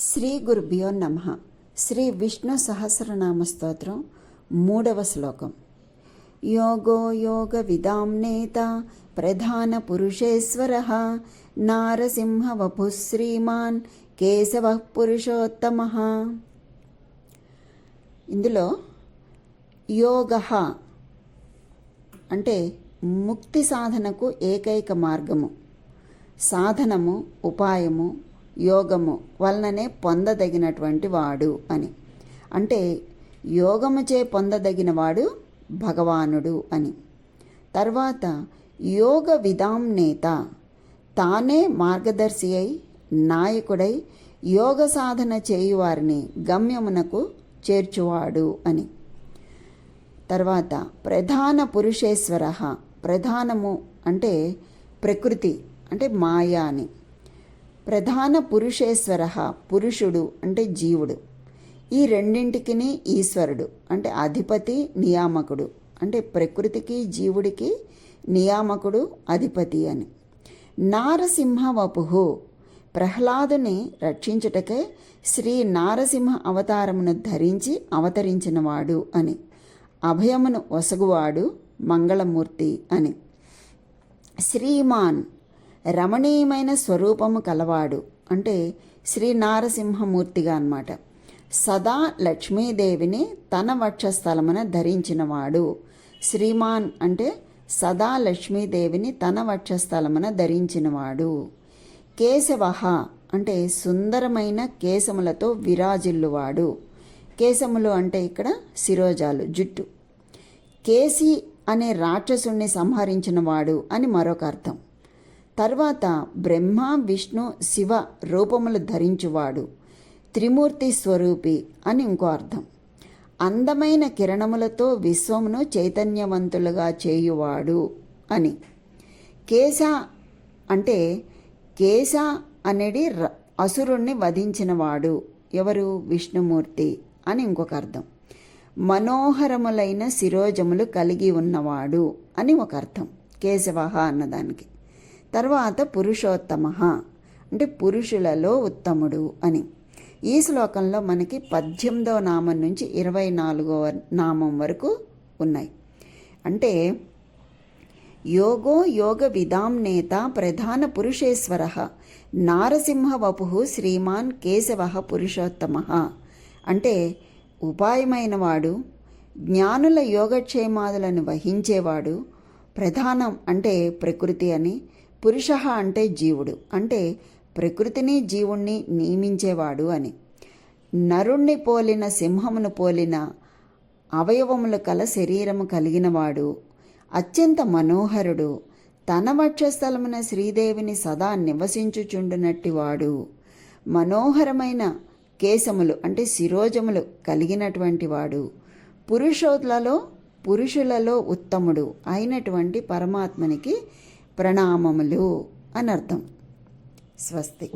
శ్రీ గురుభ్యో నమ. శ్రీ విష్ణు సహస్రనామ స్తోత్రం మూడవ శ్లోకం. యోగో యోగ విదాం నేత ప్రధాన పురుషేశ్వర. నారసింహ వపు శ్రీమాన్ కేశవ పురుషోత్తమ. ఇందులో యోగ అంటే ముక్తి సాధనకు ఏకైక మార్గము. సాధనము ఉపాయము యోగము వలననే పొందదగినటువంటి వాడు అని. అంటే యోగముచే పొందదగిన వాడు భగవానుడు అని. తర్వాత యోగ విధాం నేత. తానే మార్గదర్శి అయి నాయకుడై యోగ సాధన చేయువారిని గమ్యమునకు చేర్చువాడు అని. తర్వాత ప్రధాన పురుషేశ్వర. ప్రధానము అంటే ప్రకృతి అంటే మాయా అని. ప్రధాన పురుషేశ్వర పురుషుడు అంటే జీవుడు. ఈ రెండింటికి ఈశ్వరుడు అంటే అధిపతి నియామకుడు అంటే ప్రకృతికి జీవుడికి నియామకుడు అధిపతి అని. నారసింహ వపుహు ప్రహ్లాదుని రక్షించుటకే శ్రీ నారసింహ అవతారమును ధరించి అవతరించినవాడు అని. అభయమును ఒసగువాడు మంగళమూర్తి అని. శ్రీమాన్ రమణీయమైన స్వరూపము కలవాడు. అంటే శ్రీ నారసింహమూర్తిగా అన్నమాట. సదా లక్ష్మీదేవిని తన వక్షస్థలమున ధరించినవాడు. శ్రీమాన్ అంటే సదా లక్ష్మీదేవిని తన వక్షస్థలమున ధరించినవాడు. కేశవహ అంటే సుందరమైన కేశములతో విరాజిల్లువాడు. కేశములు అంటే ఇక్కడ శిరోజాలు జుట్టు. కేసి అనే రాక్షసుణ్ణి సంహరించినవాడు అని మరొక అర్థం తర్వాత బ్రహ్మ విష్ణు శివ రూపములు ధరించువాడు. త్రిమూర్తి స్వరూపి అని ఇంకో అర్థం. అందమైన కిరణములతో విశ్వమును చైతన్యవంతులుగా చేయువాడు అని. కేశ అంటే కేశ అనేది ర- అసురుణ్ణి వధించినవాడు. ఎవరు? విష్ణుమూర్తి అని ఇంకొక అర్థం. మనోహరములైన శిరోజములు కలిగి ఉన్నవాడు అని ఒక అర్థం. కేశవహ అన్నదానికి. తర్వాత పురుషోత్తమ. అంటే పురుషులలో ఉత్తముడు అని. ఈ శ్లోకంలో మనకి పద్దెనిమిదవ నామం నుంచి ఇరవై నాలుగవ నామం వరకు ఉన్నాయి. అంటే యోగో యోగ విదాం నేత ప్రధాన పురుషేశ్వర. నారసింహ వపు శ్రీమాన్ కేశవ పురుషోత్తమ. అంటే ఉపాయమైన వాడు జ్ఞానుల యోగక్షేమాదులను వహించేవాడు ప్రధానం అంటే ప్రకృతి అని పురుష అంటే జీవుడు. అంటే ప్రకృతిని జీవుణ్ణి నియమించేవాడు అని. నరుణ్ణి పోలిన సింహమును పోలిన అవయవములు కల శరీరము కలిగినవాడు అత్యంత మనోహరుడు తన వక్షస్థలమున శ్రీదేవిని సదా నివసించుచుండునట్టివాడు. మనోహరమైన కేశములు అంటే శిరోజములు కలిగినటువంటి వాడు పురుషులలో పురుషులలో ఉత్తముడు అయినటువంటి పరమాత్మనికి ప్రణామములు అనర్థం. స్వస్తి.